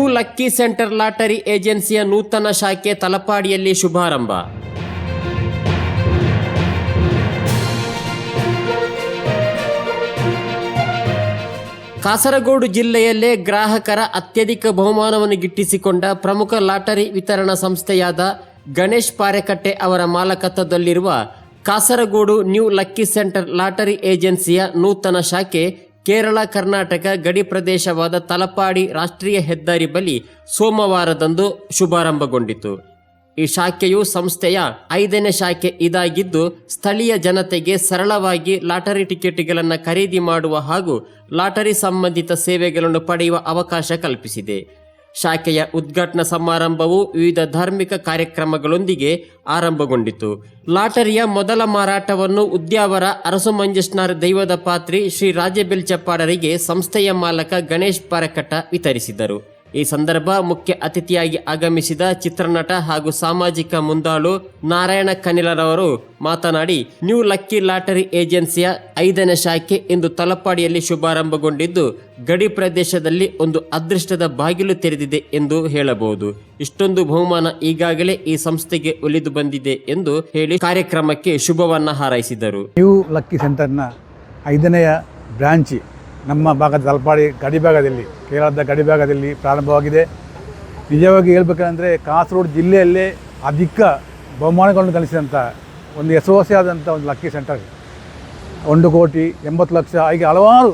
New lucky centre lottery ಏಜೆನ್ಸಿಯ ನೂತನ ಶಾಖೆ ತಲಪಾಡಿಯಲ್ಲಿ ಶುಭಾರಂಭ. ಕಾಸರಗೋಡು ಜಿಲ್ಲೆಯಲ್ಲೇ ಗ್ರಾಹಕರ ಅತ್ಯಧಿಕ ಬಹುಮಾನವನ್ನು ಗಿಟ್ಟಿಸಿಕೊಂಡ ಪ್ರಮುಖ ಲಾಟರಿ ವಿತರಣಾ ಸಂಸ್ಥೆಯಾದ ಗಣೇಶ್ ಪಾರೆಕಟ್ಟೆ ಅವರ ಮಾಲಕತ್ವದಲ್ಲಿರುವ Kasaragod new lucky centre lottery ಏಜೆನ್ಸಿಯ ನೂತನ ಶಾಖೆ ಕೇರಳ, ಕರ್ನಾಟಕ, ಗಡಿ ಪ್ರದೇಶವಾದ ತಲಪಾಡಿ ರಾಷ್ಟ್ರೀಯ ಹೆದ್ದಾರಿ ಬಳಿ ಸೋಮವಾರದಂದು ಶುಭಾರಂಭಗೊಂಡಿತು. ಈ ಶಾಖೆಯು ಸಂಸ್ಥೆಯ ಐದನೇ ಶಾಖೆ ಇದಾಗಿದ್ದು, ಸ್ಥಳೀಯ ಜನತೆಗೆ ಸರಳವಾಗಿ ಲಾಟರಿ ಟಿಕೆಟ್ಗಳನ್ನು ಖರೀದಿ ಮಾಡುವ ಹಾಗೂ ಲಾಟರಿ ಸಂಬಂಧಿತ ಸೇವೆಗಳನ್ನು ಪಡೆಯುವ ಅವಕಾಶ ಕಲ್ಪಿಸಿದೆ. ಶಾಖೆಯ ಉದ್ಘಾಟನಾ ಸಮಾರಂಭವು ವಿವಿಧ ಧಾರ್ಮಿಕ ಕಾರ್ಯಕ್ರಮಗಳೊಂದಿಗೆ ಆರಂಭಗೊಂಡಿತು. ಲಾಟರಿಯ ಮೊದಲ ಮಾರಾಟವನ್ನು ಉದ್ಯಾವರ ಅರಸು ಮಂಜೇಶ್ನಾರ್ ದೈವದ ಪಾತ್ರಿ ಶ್ರೀ ರಾಜಬೆಲ್ಚಪ್ಪಾಡರಿಗೆ ಸಂಸ್ಥೆಯ ಮಾಲಕ ಗಣೇಶ್ ಪಾರಕಟ್ಟ ವಿತರಿಸಿದರು. ಈ ಸಂದರ್ಭ ಮುಖ್ಯ ಅತಿಥಿಯಾಗಿ ಆಗಮಿಸಿದ ಚಿತ್ರನಟ ಹಾಗೂ ಸಾಮಾಜಿಕ ಮುಂದಾಳು ನಾರಾಯಣ ಕನಿಲರವರು ಮಾತನಾಡಿ, ನ್ಯೂ ಲಕ್ಕಿ ಲಾಟರಿ ಏಜೆನ್ಸಿಯ ಐದನೇ ಶಾಖೆ ಇಂದು ತಲಪಾಡಿಯಲ್ಲಿ ಶುಭಾರಂಭಗೊಂಡಿದ್ದು, ಗಡಿ ಪ್ರದೇಶದಲ್ಲಿ ಒಂದು ಅದೃಷ್ಟದ ಬಾಗಿಲು ತೆರೆದಿದೆ ಎಂದು ಹೇಳಬಹುದು. ಇಷ್ಟೊಂದು ಬಹುಮಾನ ಈಗಾಗಲೇ ಈ ಸಂಸ್ಥೆಗೆ ಒಲಿದು ಬಂದಿದೆ ಎಂದು ಹೇಳಿ ಕಾರ್ಯಕ್ರಮಕ್ಕೆ ಶುಭವನ್ನ ಹಾರೈಸಿದರು. ನ್ಯೂ ಲಕ್ಕಿ ಸೆಂಟರ್ನ ಐದನೆಯ ಬ್ರಾಂಚಿ ನಮ್ಮ ಭಾಗದ ತಲಪಾಡಿ ಗಡಿ ಭಾಗದಲ್ಲಿ ಕೇರಳದ ಗಡಿ ಭಾಗದಲ್ಲಿ ಪ್ರಾರಂಭವಾಗಿದೆ. ನಿಜವಾಗಿ ಹೇಳ್ಬೇಕಂದ್ರೆ ಕಾಸರಗೋಡು ಜಿಲ್ಲೆಯಲ್ಲೇ ಅಧಿಕ ಬಹುಮಾನಗಳನ್ನು ಗಳಿಸಿದಂಥ ಒಂದು ಹೆಸರುವಾಸಿಯಾದಂಥ ಒಂದು ಲಕ್ಕಿ ಸೆಂಟರ್ ಒಂದು ಕೋಟಿ ಎಂಬತ್ತು ಲಕ್ಷ, ಹೀಗೆ ಹಲವಾರು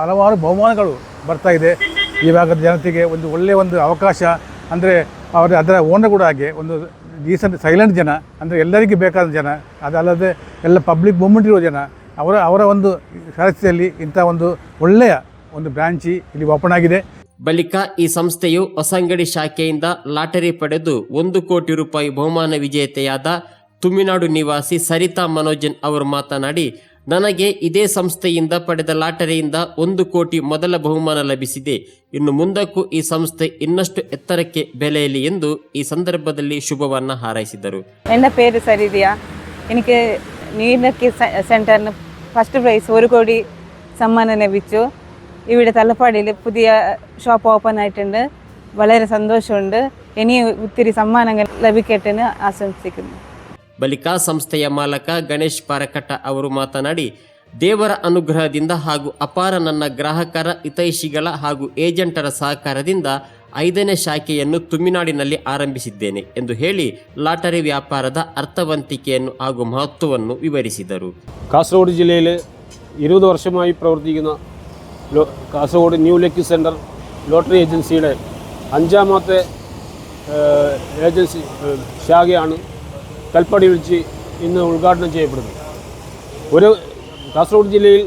ಹಲವಾರು ಬಹುಮಾನಗಳು ಬರ್ತಾ ಇದೆ. ಈ ಭಾಗದ ಜನತೆಗೆ ಒಂದು ಒಳ್ಳೆಯ ಒಂದು ಅವಕಾಶ, ಅಂದರೆ ಅವರ ಅದರ ಓನರ್ ಕೂಡ ಹಾಗೆ ಒಂದು ಡೀಸೆಂಟ್ ಸೈಲೆಂಟ್ ಜನ, ಅಂದರೆ ಎಲ್ಲರಿಗೂ ಬೇಕಾದ ಜನ, ಅದಲ್ಲದೆ ಎಲ್ಲ ಪಬ್ಲಿಕ್ ಮೂಮೆಂಟ್ ಇರೋ ಜನ ಅವರ ಅವರ ಒಂದು ಸದಸ್ಯದಲ್ಲಿ ಇಂಥ ಒಂದು ಒಳ್ಳೆಯ ಒಂದು ಬ್ರಾಂಚಿ ಇಲ್ಲಿ ಓಪನ್ ಆಗಿದೆ ಬಳಿಕ ಈ ಸಂಸ್ಥೆಯು ಹೊಸಂಗಡಿ ಶಾಖೆಯಿಂದ ಲಾಟರಿ ಪಡೆದು ಒಂದು ಕೋಟಿ ರೂಪಾಯಿ ಬಹುಮಾನ ವಿಜೇತೆಯಾದ ತುಮಿನಾಡು ನಿವಾಸಿ ಸರಿತಾ ಮನೋಜನ್ ಅವರು ಮಾತನಾಡಿ ನನಗೆ ಇದೇ ಸಂಸ್ಥೆಯಿಂದ ಪಡೆದ ಲಾಟರಿಯಿಂದ ಒಂದು ಕೋಟಿ ಮೊದಲ ಬಹುಮಾನ ಲಭಿಸಿದೆ ಇನ್ನು ಮುಂದಕ್ಕೂ ಈ ಸಂಸ್ಥೆ ಇನ್ನಷ್ಟು ಎತ್ತರಕ್ಕೆ ಬೆಳೆಯಲಿ ಎಂದು ഈ ಸಂದರ್ಭದಲ್ಲಿ ശുഭവന്ന ಹಾರೈಸಿದರು എൻ്റെ പേര് സരിതിയ എനിക്ക് നീലക്കി സെൻറ്ററിന് ഫസ്റ്റ് പ്രൈസ് ഒരു കോടി സമ്മാനം ലഭിച്ചു ഇവിടെ തലപ്പാടിയിൽ പുതിയ ഷോപ്പ് ഓപ്പൺ ആയിട്ടുണ്ട് വളരെ സന്തോഷമുണ്ട് ഇനി ഒത്തിരി സമ്മാനങ്ങൾ ലഭിക്കട്ടെ എന്ന് ആശംസിക്കുന്നു ಬಳಿಕ ಸಂಸ್ಥೆಯ ಮಾಲಕ ಗಣೇಶ್ ಪಾರಕಟ್ಟ ಅವರು ಮಾತನಾಡಿ ದೇವರ ಅನುಗ್ರಹದಿಂದ ಹಾಗೂ ಅಪಾರ ನನ್ನ ಗ್ರಾಹಕರ ಹಿತೈಷಿಗಳ ಹಾಗೂ ಏಜೆಂಟರ ಸಹಕಾರದಿಂದ ಐದನೇ ಶಾಖೆಯನ್ನು ತುಮಿನಾಡಿನಲ್ಲಿ ಆರಂಭಿಸಿದ್ದೇನೆ ಎಂದು ಹೇಳಿ ಲಾಟರಿ ವ್ಯಾಪಾರದ ಅರ್ಥವಂತಿಕೆಯನ್ನು ಹಾಗೂ ಮಹತ್ವವನ್ನು ವಿವರಿಸಿದರು കാസർഗോഡ് ജില്ലയിൽ ഇരുപത് വർഷമായി പ്രവർത്തിക്കുന്ന law Kasaragod new lucky centre lottery ഏജൻസിയുടെ അഞ്ചാമത്തെ ഏഹ്, ഏജൻസി ഏഹ്, ശാഖയാണ് കൽപ്പടി വെച്ച് ഇന്ന് ഉദ്ഘാടനം ചെയ്യപ്പെടുന്നത് ഒരു കാസർഗോഡ് ജില്ലയിൽ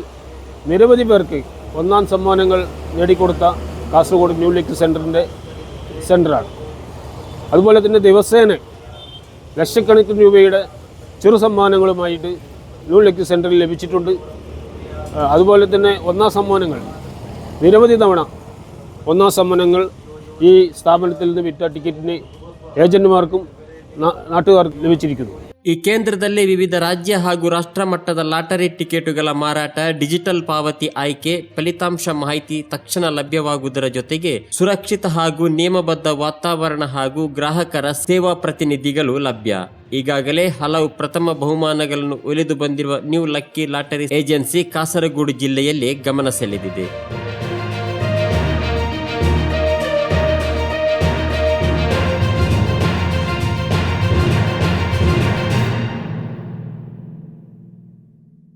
നിരവധി പേർക്ക് ഒന്നാം സമ്മാനങ്ങൾ നേടിക്കൊടുത്ത കാസർഗോഡ് ന്യൂ ലിക് സെന്ററിന്റെ സെന്ററാണ് അതുപോലെ തന്നെ ദിവസേന ലക്ഷക്കണക്കിന് രൂപയുടെ ചെറു സമ്മാനങ്ങളുമായിട്ട് ന്യൂ ലിക് സെന്ററിൽ ലഭിച്ചിട്ടുണ്ട്. അതുപോലെ തന്നെ ഒന്നാം സമ്മാനങ്ങൾ. നിരവധി തവണ ഒന്നാം സമ്മാനങ്ങൾ ഈ സ്ഥാപനത്തിൽ നിന്ന് വിറ്റ ടിക്കറ്റിന് ഏജന്റുമാർക്കും നാട്ടുകാർക്കും ലഭിച്ചിരിക്കുന്നു. ಈ ಕೇಂದ್ರದಲ್ಲಿ ವಿವಿಧ ರಾಜ್ಯ ಹಾಗೂ ರಾಷ್ಟ್ರ ಮಟ್ಟದ ಲಾಟರಿ ಟಿಕೆಟುಗಳ ಮಾರಾಟ, ಡಿಜಿಟಲ್ ಪಾವತಿ ಆಯ್ಕೆ, ಫಲಿತಾಂಶ ಮಾಹಿತಿ ತಕ್ಷಣ ಲಭ್ಯವಾಗುವುದರ ಜೊತೆಗೆ ಸುರಕ್ಷಿತ ಹಾಗೂ ನಿಯಮಬದ್ಧ ವಾತಾವರಣ ಹಾಗೂ ಗ್ರಾಹಕರ ಸೇವಾ ಪ್ರತಿನಿಧಿಗಳು ಲಭ್ಯ. ಈಗಾಗಲೇ ಹಲವು ಪ್ರಥಮ ಬಹುಮಾನಗಳನ್ನು ಒಲಿದು ಬಂದಿರುವ new lucky lottery agency Kasaragod ಜಿಲ್ಲೆಯಲ್ಲಿ ಗಮನ ಸೆಳೆದಿದೆ.